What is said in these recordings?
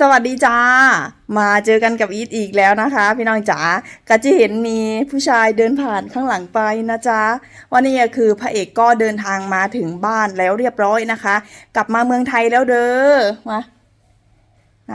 สวัสดีจ้า มาเจอกันกับอีทอีกแล้วนะคะ พี่น้องจ๋าก็จะเห็นมีผู้ชายเดินผ่านข้างหลังไปนะจ๊ะวันนี้ก็คือพระเอกก็เดินทางมาถึงบ้านแล้วเรียบร้อยนะคะ กลับมาเมืองไทยแล้วเด้อมาไหน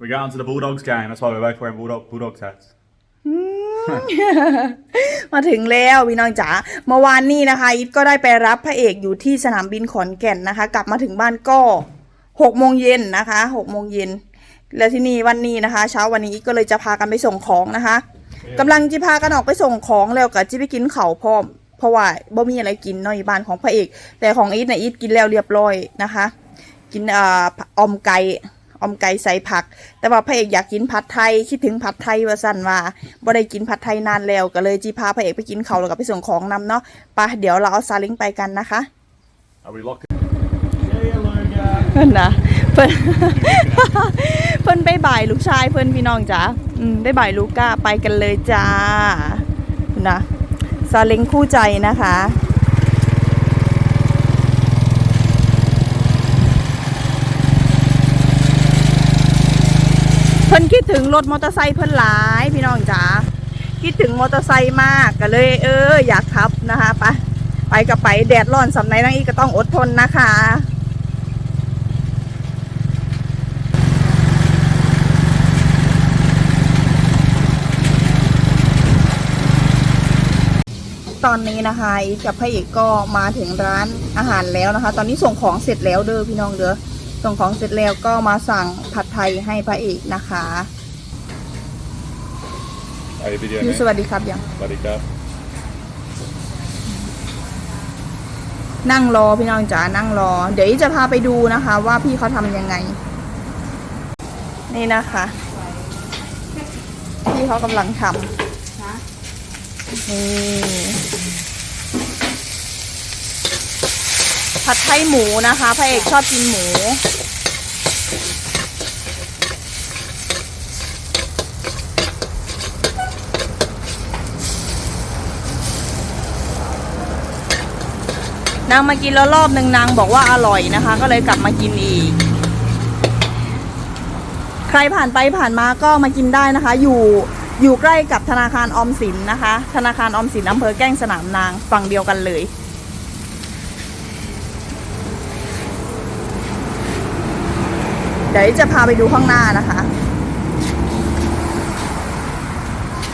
We're going to the Bulldogs game. That's why we're both wearing Bulldog Bulldogs hats. มาถึงแล้วพี่น้องจ๋าเมื่อวานนี้นะคะอีทก็ได้ไปรับพระเอกอยู่ที่สนามบินขอนแก่นนะคะ กลับมาถึงบ้านก็ หกโมงเย็นนะคะหกโมงเย็นแล้วที่นี่วันนี้นะคะ เช้าวันนี้อีทก็เลยจะพากันไปส่งของนะคะกำลังจะพากันออกไปส่งของแล้วก็จะไปกินข้าวพร้อมเพราะว่าบ่มีอะไรกินเนาะอยู่บ้านของพระเอก แต่ของอีทเนี่ยอีทกินแล้วเรียบร้อยนะคะ กินเอ่อออมไก่ออมไก่ใส่ผัก แต่ว่าพระเอกอยากกินผัดไทยคิดถึงผัดไทยว่าสั่นว่าบ่ได้กินผัดไทยนานแล้วก็เลยจีพาพระเอกไปกินเขาวแล้วก็ไปส่งของนำเนาะไปเดี๋ยวเราเอาซาเล้งไปกันนะคะ Are we locked? เพิ่นนะเพิ่นเพิ่นไปบ่ายลูกชายเพิ่นพี่น้องจ๋าอืมไปบ่ายลูก้าไปกันเลยจ้านะซาเล้งคู่ใจนะคะเพิ่นคิดถึงรถมอเตอร์ไซค์เพิ่นหลายพี่น้องจ๋าคิดถึงมอเตอร์ไซค์มากก็เลย เออ อยากขับนะคะ ไปไปกับไปแดดร้อนสำไหนนั่งอีกก็ต้องอดทนนะคะ ตอนนี้นะคะอีฟกับพระเอกก็มาถึงร้านอาหารแล้วนะคะ ตอนนี้ส่งของเสร็จแล้วเด้อพี่น้องเด้อส่งของเสร็จแล้วก็มาสั่งผัดไทยให้พระเอกนะคะ Are you video ยูสวัสดีครับยัง Bloody cup. นั่งรอพี่น้องจ๋านั่งรอ เดี๋ยวอีฟจะพาไปดูนะคะ ว่าพี่เขาทำยังไง นี่นะคะ พี่เขากำลังทำนี่ ผัดไทยหมูนะคะพระเอกชอบกินหมูนางมากินแล้วรอบหนึ่งนางบอกว่าอร่อยนะคะ ก็เลยกลับมากินอีก ใครผ่านไปผ่านมาก็มากินได้นะคะ อยู่ อยู่ใกล้กับธนาคารออมสินนะคะ ธนาคารออมสินอำเภอแก้งสนามนางฝั่งเดียวกันเลย เดี๋ยวจะพาไปดูข้างหน้านะคะ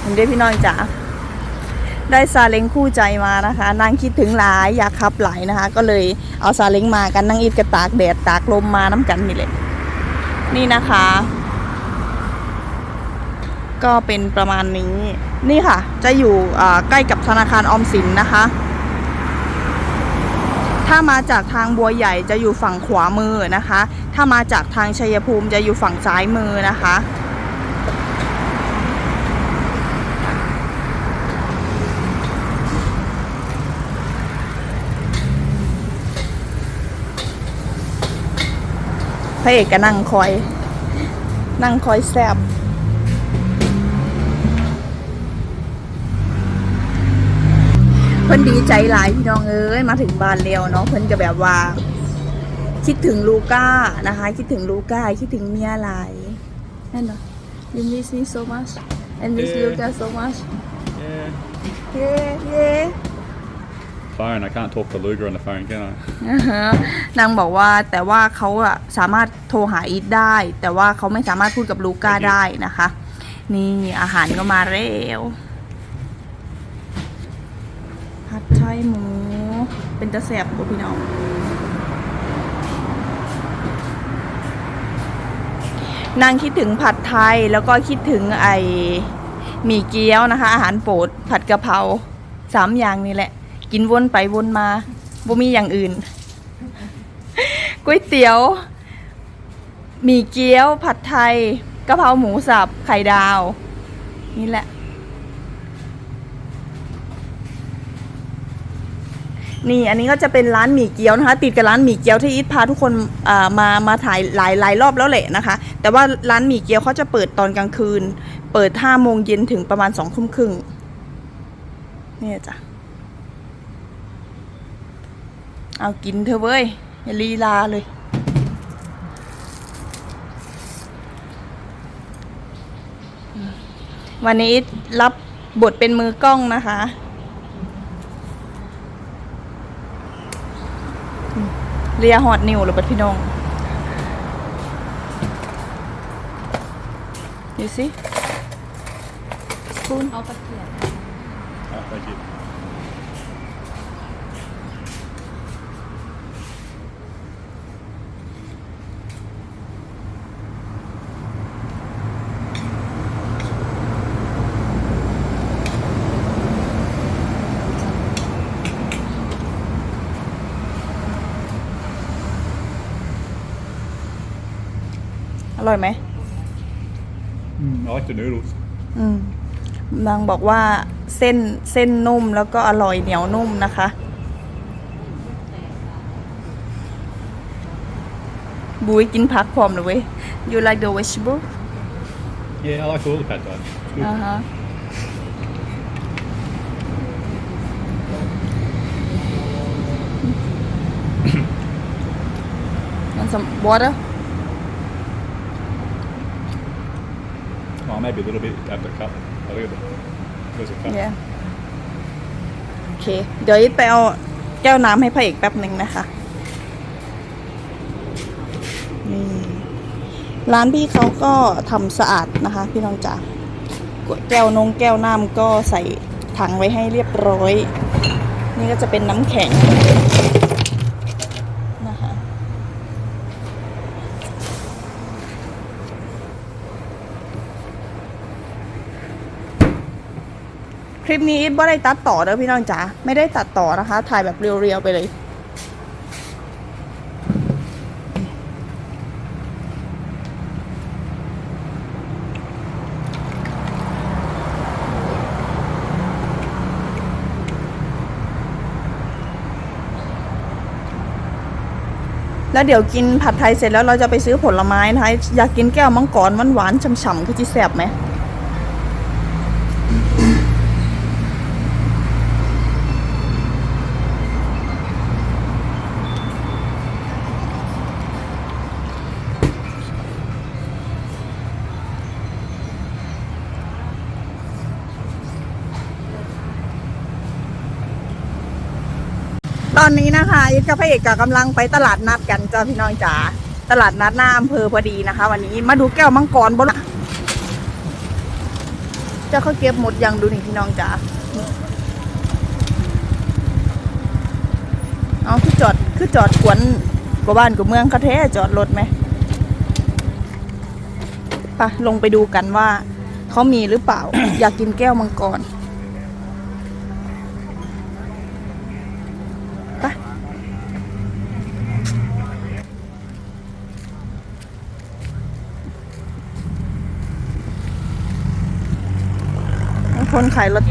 เห็นได้พี่น้องจ๋าได้ซาเล้งคู่ใจมานะคะ นางคิดถึงหลายอยากขับหลายนะคะ ก็เลยเอาซาเล้งมากันนั่งอีดกระตากแดดตากลมมาน้ำกันนี่แหละนี่นะคะ ก็เป็นประมาณนี้ นี่ค่ะ จะอยู่ใกล้กับธนาคารออมสินนะคะ ถ้ามาจากทางบัวใหญ่จะอยู่ฝั่งขวามือนะคะ ถ้ามาจากทางชัยภูมิจะอยู่ฝั่งซ้ายมือนะคะพระเอกก็นั่งคอย นั่งคอยแซบ พิ่นดีใจหลายพี่น้องเอ้ยมาถึงบ้านเร็วเนาะเพิ่นก็แบบว่า คิดถึงลูก้านะคะ คิดถึงลูก้าคิดถึงเมียหลายนั่นเนาะ you miss me so much and miss Yeah. Luca so much Yeah. yeah yeah Phone. I can't talk to Luger on the phone, can I? อ่าฮะนางบอกว่าแต่ว่าเขาอะสามารถโทรหาอีทได้ แต่ว่าเขาไม่สามารถพูดกับลูก้าได้นะคะ นี่อาหารก็มาเร็วผัด ไทยหมู เป็นตะแสบบ่พี่น้องนางคิดถึงผัดไทยแล้วก็คิดถึงไอหมี่เกี๊ยวนะคะ อาหารโปรดผัดกะเพราสามอย่างนี่แหละ กินวนไปวนมาบ่มีอย่างอื่นก๋วยเตี๋ยวหมี่เกี๊ยว ผัดไทยกะเพราหมูสับไข่ดาว นี่แหละ นี่อันนี้ก็จะเป็นร้านหมี่เกี๊ยวนะคะ ติดกับร้านหมี่เกี๊ยวที่อีทพาทุกคนมามาถ่ายหลายหลายรอบแล้วแหละนะคะ แต่ว่าร้านหมี่เกี๊ยวเขาจะเปิดตอนกลางคืน เปิดห้าโมงเย็นถึงประมาณสองทุ่มครึ่งนี่จ้ะเอากินเธอเว้ยอย่าลีลาเลยวันนี้รับบทเป็นมือกล้องนะคะ เรียหอดนิวหรือบัดพี่น้องดูสิสปูนเอาตะเกียบ Oh, thank you. อร่อยไหม Mm, I like the noodles. อืมนางบอกว่าเส้นเส้นนุ่มแล้วก็อร่อยเหนียวนุ่มนะคะ บุ้ยกินผักพร้อมเลยเว้ย you like the vegetable Yeah, I like all the pad thai. It's good. อ่าฮะ and some water maybe a little bit after a cup. A little bit. There's a cup. yeah โอเค เดี๋ยวอีทไปเอาแก้วน้ำให้พระเอกแป๊บหนึ่งนะคะ นี่ ร้านพี่เขาก็ทำสะอาดนะคะ พี่น้องจ๋าแก้วนงแก้วน้ำก็ใส่ถังไว้ให้เรียบร้อย นี่ก็จะเป็นน้ำแข็งนะคะ ค ลิปนี้ไม่ได้ตัดต่อเด้อพี่น้องจ๋าไม่ได้ตัดต่อนะคะ ถ่ายแบบเรียวๆไปเลยแล้วเดี๋ยวกินผัดไทยเสร็จแล้วเราจะไปซื้อผลไม้นะคะอยากกินแก้วมังกรหวานๆฉ่ำๆคือจีแสบไหม ตอนนี้นะคะยึดกับพระเอกกับกำลังไปตลาดนัดกันจ้าพี่น้องจ๋าตลาดนัดหน้าอำเภอพอดีนะคะ วันนี้มาดูแก้วมังกรบนจะเขาเก็บหมดยังดูนี่พี่น้องจ๋าเอาคือจอดคือจอดกวนกว่าบ้านกว่าเมืองเขาแท้จอดรถไหมไปะลงไปดูกันว่าเขามีหรือเปล่า อยากกินแก้วมังกร คนขายรถ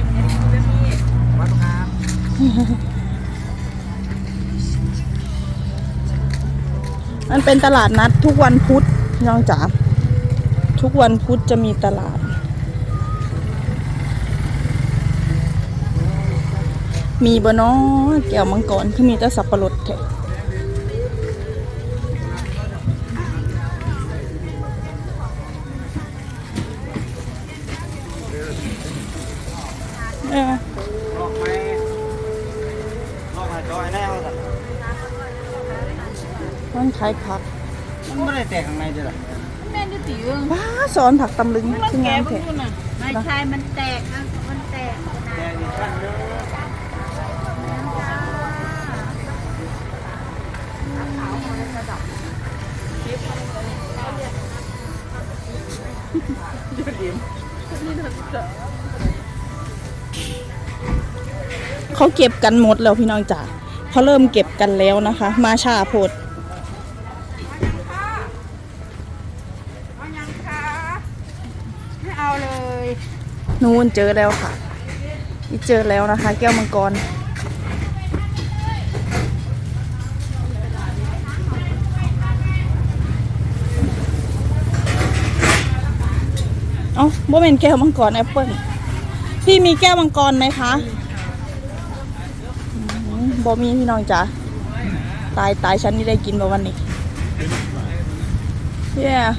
มันเป็นตลาดนัดทุกวันพุธน้องจ๋าทุกวันพุธจะมีตลาด มีบเนอแก้วมังกรคือมีแต่สับปะรดแท้ เออลอกไม้ลอกมาจอยแล้วแต่มันขายผักมันไม่ได้แตกข้างในจ้ะแม่นอยู่ตีเอื้องว้าสอนผักตำลึงคืองามแท้ไม่ใช่มันแตกนะ เขาเก็บกันหมดแล้วพี่น้องจ๋าเขาเริ่มเก็บกันแล้วนะคะ มาชาโพดไม่เอาเลยนู่นเจอแล้วค่ะนี่เจอแล้วนะคะ แก้วมังกรเอ้าบ่เป็นแก้วมังกรแอปเปิ้ลพี่มีแก้วมังกรไหมคะอืม บ่มีพี่น้องจ๋าตายตายฉันนี่ได้กินบ่วันนี้ yeah